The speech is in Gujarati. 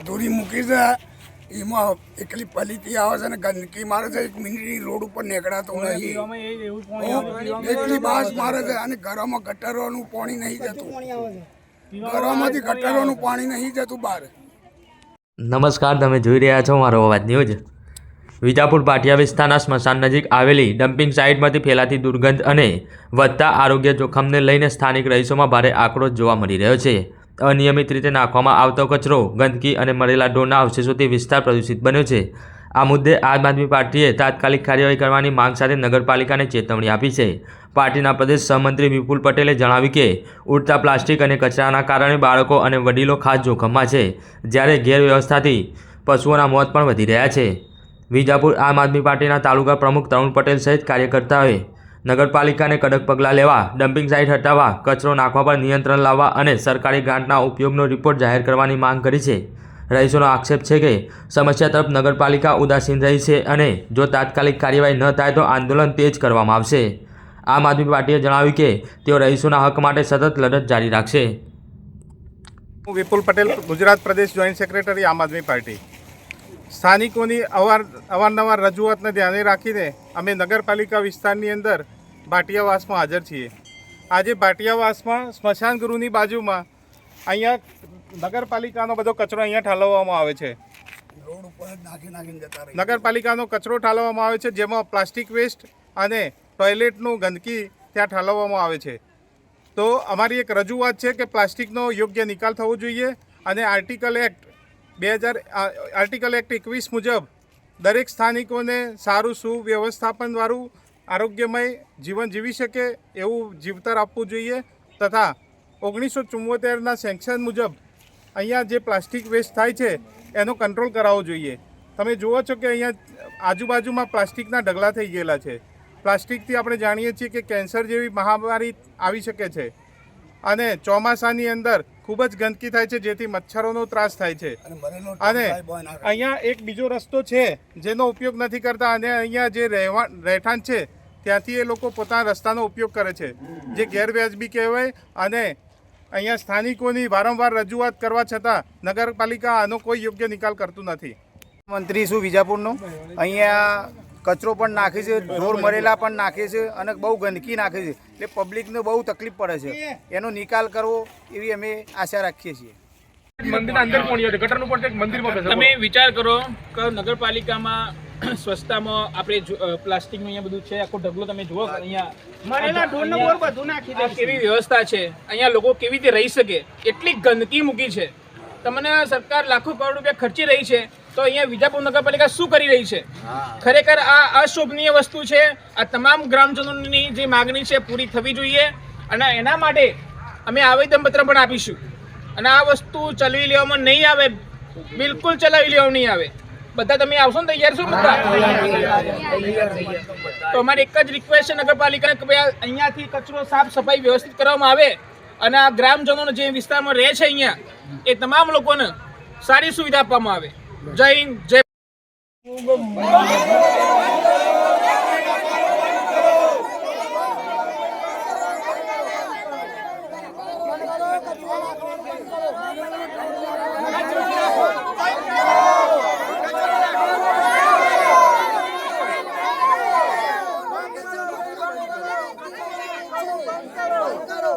અધૂરી મૂકી છે. એમાં એકલી પલીતી આવે છે ને ગંદકી મારે છે એક મિનિટની રોડ ઉપર નીકળાતો નહીં એકલી બાસ મારે છે અને ઘરોમાં ગટરોનું પાણી નહીં જતું. ઘરોમાંથી ગટરોનું પાણી નહીં જતું બહાર નમસ્કાર તમે જોઈ રહ્યા છો મારો અવાજ ન્યૂઝ. વિજાપુર પાટિયા વિસ્તારના સ્મશાન નજીક આવેલી ડમ્પિંગ સાઇટમાંથી ફેલાતી દુર્ગંધ અને વધતા આરોગ્ય જોખમને લઈને સ્થાનિક રહીશોમાં ભારે આક્રોશ જોવા મળી રહ્યો છે. અનિયમિત રીતે નાખવામાં આવતો કચરો, ગંદકી અને મરેલા ઢોરના અવશેષોથી વિસ્તાર પ્રદૂષિત બન્યો છે. આ મુદ્દે આમ આદમી પાર્ટીએ તાત્કાલિક કાર્યવાહી કરવાની માંગ સાથે નગરપાલિકાને ચેતવણી આપી છે. પાર્ટીના પ્રદેશ સહમંત્રી વિપુલ પટેલે જણાવ્યું કે, ઉડતા પ્લાસ્ટિક અને કચરાના કારણે બાળકો અને વડીલો ખાસ જોખમમાં છે, જ્યારે ગેરવ્યવસ્થાથી પશુઓના મોત પણ વધી રહ્યા છે. વિજાપુર આમ આદમી પાર્ટીના તાલુકા પ્રમુખ તરુણ પટેલ સહિત કાર્યકર્તાઓએ નગરપાલિકાને કડક પગલાં લેવા, ડમ્પિંગ સાઇટ હટાવવા, કચરો નાખવા પર નિયંત્રણ લાવવા અને સરકારી ગ્રાન્ટના ઉપયોગનો રિપોર્ટ જાહેર કરવાની માંગ કરી છે. રહીશોનો આક્ષેપ છે કે સમસ્યા તરફ નગરપાલિકા ઉદાસીન રહી છે અને જો તાત્કાલિક કાર્યવાહી ન થાય તો આંદોલન તેજ કરવામાં આવશે. આમ આદમી પાર્ટીએ જણાવ્યું કે તેઓ રહીશોના હક માટે સતત લડત જારી રાખશે. હું વિપુલ પટેલ, ગુજરાત પ્રદેશ જોઈન્ટ સેક્રેટરી આમ આદમી પાર્ટી. સ્થાનિકોની અવાર, અવારનવાર રજૂઆતને ધ્યાને રાખીને અમે નગરપાલિકા વિસ્તારની અંદર ભાટિયાવાસમાં હાજર છીએ. આજે ભાટિયાવાસમાં સ્મશાન ગૃહની બાજુમાં અહીંયા નગરપાલિકાનો બધો કચરો અહીંયા ઠાલવવામાં આવે છે. નગરપાલિકાનો કચરો ઠાલવવામાં આવે છે જેમાં પ્લાસ્ટિક વેસ્ટ અને ટોયલેટનું ગંદકી ત્યાં ઠાલવવામાં આવે છે. તો અમારી એક રજૂઆત છે કે પ્લાસ્ટિકનો યોગ્ય નિકાલ થવો જોઈએ અને આર્ટિકલ એક્ટ બે હજાર આર્ટિકલ એક્ટ એકવીસ મુજબ દરેક સ્થાનિકોને સારું સુવ્યવસ્થાપનવાળું આરોગ્યમય જીવન જીવી શકે એવું જીવતર આપવું જોઈએ તથા ઓગણીસો ચુમ્મોતેરના સેન્કશન મુજબ અહીંયા જે પ્લાસ્ટિક વેસ્ટ થાય છે એનો કંટ્રોલ કરાવવો જોઈએ. તમે જુઓ છો કે અહીંયા આજુબાજુમાં પ્લાસ્ટિકના ઢગલા થઈ ગયેલા છે. પ્લાસ્ટિકથી આપણે જાણીએ છીએ કે કેન્સર જેવી મહામારી આવી શકે છે અને ચોમાસાની અંદર ખૂબ જ ગંદકી થાય છે જેથી મચ્છરોનો ત્રાસ થાય છે. અને. અહીંયા એક બીજો રસ્તો છે જેનો ઉપયોગ નથી કરતા અને અહીંયા જે રહેવા રહેઠાણ છે ત્યાંથી એ લોકો પોતાના રસ્તાનો ઉપયોગ કરે છે. જે ગેરવ્યાજબી કહેવાય અને અહીંયા સ્થાનિકોની વારંવાર રજૂઆત કરવા છતાં નગરપાલિકા આનો કોઈ યોગ્ય નિકાલ કરતું નથી. મંત્રી શું વિજાપુરનો? અહીંયા કચરો પણ નાખે છે ઢોર મરેલા પણ નાખે છે અને બહુ ગંદકી નાખે છે. એટલે પબ્લિકને બહુ તકલીફ પડે છે. એનો નિકાલ કરવો એવી અમે આશા રાખીએ છીએ. તમે વિચાર કરો કે નગરપાલિકામાં સ્વચ્છતામાં આપણે પ્લાસ્ટિકનું અહીંયા બધું છે આખો ઢગલો તમે જુઓ અહીંયા કેવી વ્યવસ્થા છે? અહીંયા લોકો કેવી રીતે રહી શકે? એટલી ગંદકી મૂકી છે. તમને સરકાર લાખો કરોડ રૂપિયા ખર્ચી રહી છે તો અહીંયા વિજાપુર નગરપાલિકા શું કરી રહી છે? ખરેખર આ અશોભનીય વસ્તુ છે. આ તમામ ગ્રામજનોની જે માગણી છે પૂરી થવી જોઈએ. અને એના માટે અમે આવેદનપત્ર પણ આપીશું. અને આ વસ્તુ ચલાવી લેવામાં નહીં આવે બિલકુલ ચલાવી લેવામાં નહીં આવે. બધા તમે આવશો ને તૈયાર છો બધા? તો અમારી એક જ રિક્વેસ્ટ છે નગરપાલિકાને કે ભાઈ અહીંયાથી કચરો સાફ સફાઈ વ્યવસ્થિત કરવામાં આવે અને આ ગ્રામજનોને જે વિસ્તારમાં રહે છે અહીંયા, એ તમામ લોકોને સારી સુવિધા આપવામાં આવે. જય હિન્દ, જય કરો કરો